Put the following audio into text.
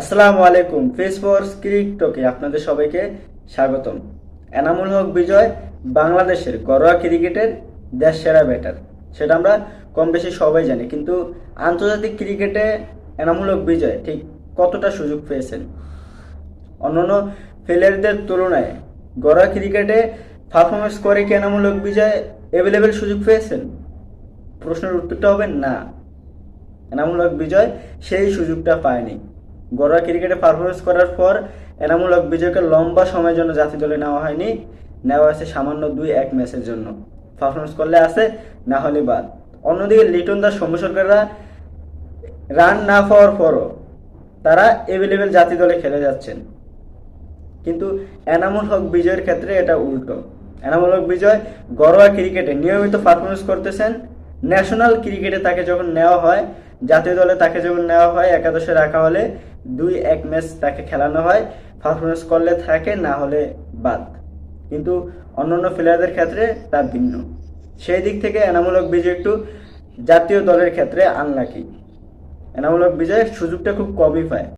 আসসালামু আলাইকুম face force ক্রিকটকে আপনাদের সবাইকে স্বাগতম। এনামুল হক বিজয় বাংলাদেশের ঘরোয়া ক্রিকেটের দেশ সেরা ব্যাটার সেটা আমরা কম বেশি সবাই জানি, কিন্তু আন্তর্জাতিক ক্রিকেটে এনামুল হক বিজয় ঠিক কতটা সুযোগ পেয়েছেন? অন্যান্য প্লেয়ারদের তুলনায় ঘরোয়া ক্রিকেটে পারফরমেন্স করে কি এনামুল হক বিজয় অ্যাভেলেবেল সুযোগ পেয়েছেন? প্রশ্নের উত্তরটা হবে না। এনামুল হক বিজয় সেই সুযোগটা পায়নি। ঘরোয়া ক্রিকেটে পারফরমেন্স করার পর এনামুল হক বিজয়কে লম্বা সময়ের জন্য জাতীয় দলে নেওয়া হয়নি। নেওয়া হয়েছে সামান্য দুই এক ম্যাচের জন্য। পারফরমেন্স করলে আসে না হলে বাদ। অন্যদিকে লিটন দাস, সৌম্য সরকাররা রান না পাওয়ার পরও তারা এভেলেবেল জাতীয় দলে খেলে যাচ্ছেন। কিন্তু এনামুল হক বিজয়ের ক্ষেত্রে এটা উল্টো। এনামুল হক বিজয় ঘরোয়া ক্রিকেটে নিয়মিত পারফরমেন্স করতেছেন। ন্যাশনাল ক্রিকেটে তাকে যখন নেওয়া হয়, জাতীয় দলে তাকে যখন নেওয়া হয়, একাদশে রাখা হলে দুই এক ম্যাচ তাকে খেলানো হয় পারফরমেন্স করলে থাকে, না হলে বাদ। কিন্তু অন্যান্য প্লেয়ারদের ক্ষেত্রে তা ভিন্ন। সেই দিক থেকে এনামূলক বিজয় একটু জাতীয় দলের ক্ষেত্রে আনলাকি এনামূলক বিজয়ের বিজয় সুযোগটা খুব কমই পায়।